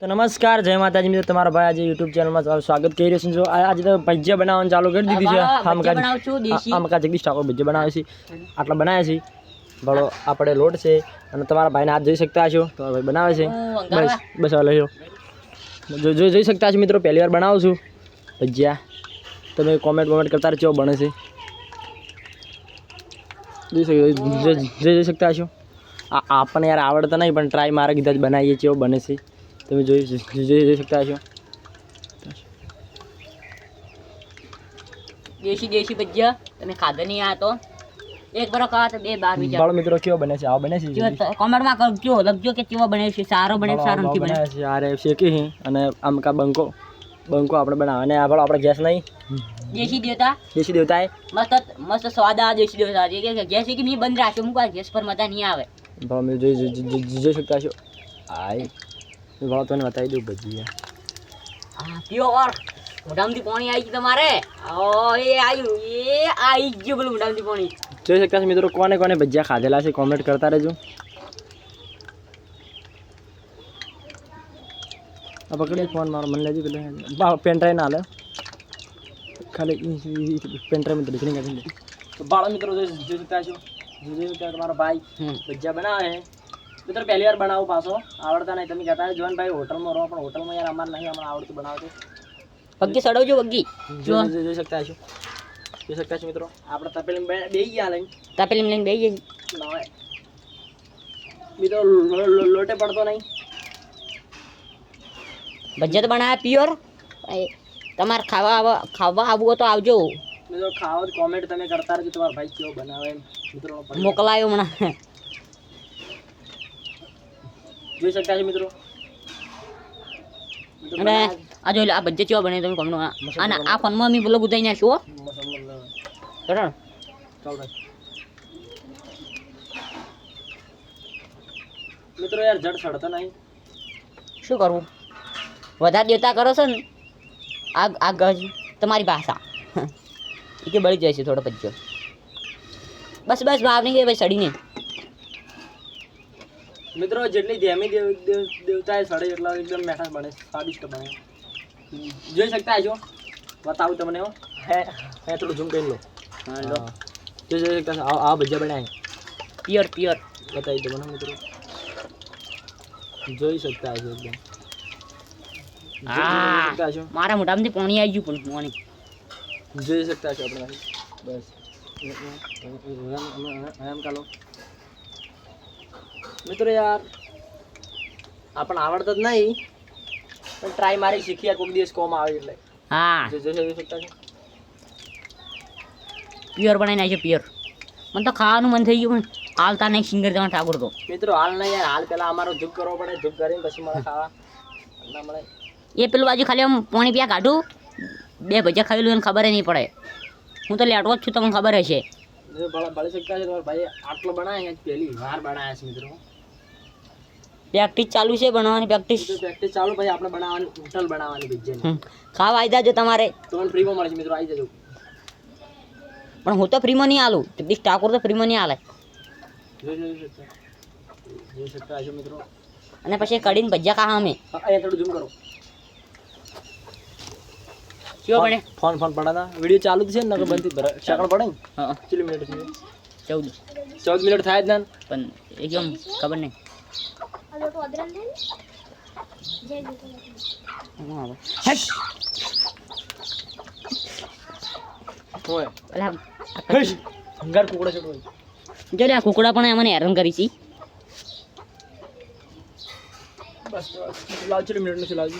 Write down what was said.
તો નમસ્કાર જય માતાજી મિત્રો. તમારા ભાઈ આજે યુટ્યુબ ચેનલમાં તમારું સ્વાગત કરી રહ્યું છું. જો આજે તો ભજીયા બનાવવાનું ચાલુ કરી દીધી છે. આમકા આમ કા બનાવું છું, દેશી. આમ કા જગદીશ ઠાકોર ભજીયા બનાવે છે આટલા બનાવ્યા છે ભલો આપણે લોટ છે અને તમારા ભાઈને હાથ જોઈ શકતા હશો. તમારા ભાઈ બનાવે છે. બસ બસ હવે લઈ જો જોઈ શકતા છો મિત્રો પહેલી વાર બનાવું છું ભજીયા. તમે કોમેન્ટ વોમેન્ટ કરતા રહેજો બને છે. જોઈ શકો જોઈ શકતા છો આ આપણને યાર આવડતા નહીં પણ ટ્રાય મારા કીધા જ બનાવીએ છીએ બને છે. તમે જોઈ જોઈ જોઈ શકતા છો દેશી દેશી ભજીયા. તમે ખાધા નહીં આ તો. એક બરો ખાવા તો બે બાર બીજા. બાળ મિત્રો કેવો બને છે? આ બને છે? જો માં કરજો લખજો કે કેવો બને છે. સારો બને સારો નથી બને. છે આરે શેકી હી અને આમ કા બંકો. બંકો આપણે બનાવે. અને આ ભાળો આપણે ગેસ નહીં. દેશી દેવતા. દેશી દેવતા મસ્ત મસ્ત સ્વાદ આ દેશી દેવતા. છે કે ગેસ કે નહીં બંધ રાખ્યો. મૂકવા ગેસ પર મજા નહીં આવે. ભાવ મેં જોઈ જોઈ- જોઈ જોઈ શકતા છો આય. ભાવ તને બતાવી દઉં ભજીયા હા પ્યોર મોઢામાંથી પાણી આવી ગયું તમારે? ઓ એ આવ્યું એ આવી ગયું પેલું મોઢામાંથી પાણી. જોઈ શકતા છો મિત્રો કોને કોને ભજીયા ખાધેલા છે કોમેન્ટ કરતા રહેજો. આ પકડી ફોન મારો મને લેજો પેલો. પેન ડ્રાઈવ ના લે. ખાલી પેન ડ્રાઈવમાં નીકળી કાઢી લે તો બાળો મિત્રો જોઈ જોઈ શકતા છો જોઈ શકતા તમારો ભાઈ હમ. ભજીયા બનાવે છે? મિત્રો પહેલી વાર બનાવો પાછો. આવડતા નહીં. તમે કહેતા જોન ભાઈ હોટલમાં રહો પણ હોટલમાં યાર અમારે નહીં અમારે આવડતું બનાવતું. વગ્ગી સડવજો વગ્ગી જો જોઈ શકતા છો જોઈ શકતા છો મિત્રો? આપણે તપેલી બે ગયા લઈને. તપેલી લઈને બે જઈએ મિત્રો લોટે પડતો નહીં. ભજીયા તો બનાવ્યા પ્યોર તમારે ખાવા ખાવા આવવું તો આવજો. બીજો ખાવા કોમેન્ટ તમે કરતા રહેજો. તમારા ભાઈ કેવો બનાવે મિત્રો મોકલાયો હમણાં. જોઈ શકતા છો મિત્રો? અને આ જોઈ લો આ બજેટ કેવા બને તમે કોમનો અને આ ફોનમાં મેં પેલો ગુદાઈ નાખ્યો. બરાબર ચાલો. મિત્રો યાર જડ સડતો નહીં. શું કરવું? વધારે દેવતા કરો છો ને આ આ ગજ તમારી ભાષા. એ કે બળી જાય છે થોડો ભજીયો બસ બસ ભાવ નહીં ભાઈ સડીને. મિત્રો જેટલી ધેમી દેવ દેવતા સડે એટલા એકદમ મેઠા બને સ્વાદિષ્ટ બને જોઈ શકતા છો બતાવું તમને હો હે હે થોડું ઝૂમ કરી લો હા લો જોઈ જોઈ શકતા આ આ ભજીયા બનાય પિયર પિયર બતાવી દો મને મિત્રો જોઈ શકતા છો એકદમ મારા મોઢામાંથી પાણી આવી ગયું પણ પાણી જોઈ શકતા છો આપણે બસ એમ કાલો મિત્રો યાર આપણને આવડતો જ નહીં પણ ટ્રાય મારી શીખી યાર કોઈક દિવસ કોમ આવે એટલે. હા. જો જોઈ શકતા છે? પ્યોર બનાવી નાખ્યો પ્યોર મને તો ખાવાનું મન થઈ ગયું પણ હાલતા નહીં સિંગર જવા ઠાકોર તો. મિત્રો હાલ નહીં યાર હાલ પેલા અમારો જુગ કરવો પડે જુગ કરીને પછી મને ખાવા. ના મળે. એ પેલું બાજુ ખાલી આમ પાણી પીયા કાઢું બે ભજા ખાઈ લઉં ખબર નહીં પડે. હું તો લેટવો જ છું તમને ખબર હશે. ભલે શકતા છે તમારા ભાઈ આટલો બનાવે પહેલી વાર બનાવ્યા છે મિત્રો. પ્રેક્ટિસ ચાલુ છે બનાવવાની પ્રેક્ટિસ પ્રેક્ટિસ ચાલુ ભાઈ આપણે બનાવવાની હોટલ બનાવવાની બીજે ખાવ આવી જાજો તમારે. તમને ફ્રીમાં મળે છે મિત્રો આવી જજો. પણ હું તો ફ્રીમાં નહીં આલું. જગદીશ ઠાકોર તો ફ્રીમાં નહીં આલે. જોઈ જોઈ શકતા હશો મિત્રો? અને પછી કડીને ભજીયા ખાવા અમે. અહીંયા થોડું ઝૂમ કરો. કયો પડે ફોન ફોન પડાતા. વીડિયો ચાલુ છે ને નકર બંધ જ પડે હા. કેટલી મિનિટ છે? ચૌદ. ચૌદ મિનિટ થાય જ ને પણ એકદમ ખબર નહીં. અલા, છે જો આ કુકડા પણ મને હેરાન કરી છે. બસ બસ. મિનિટ નથી લાવજો.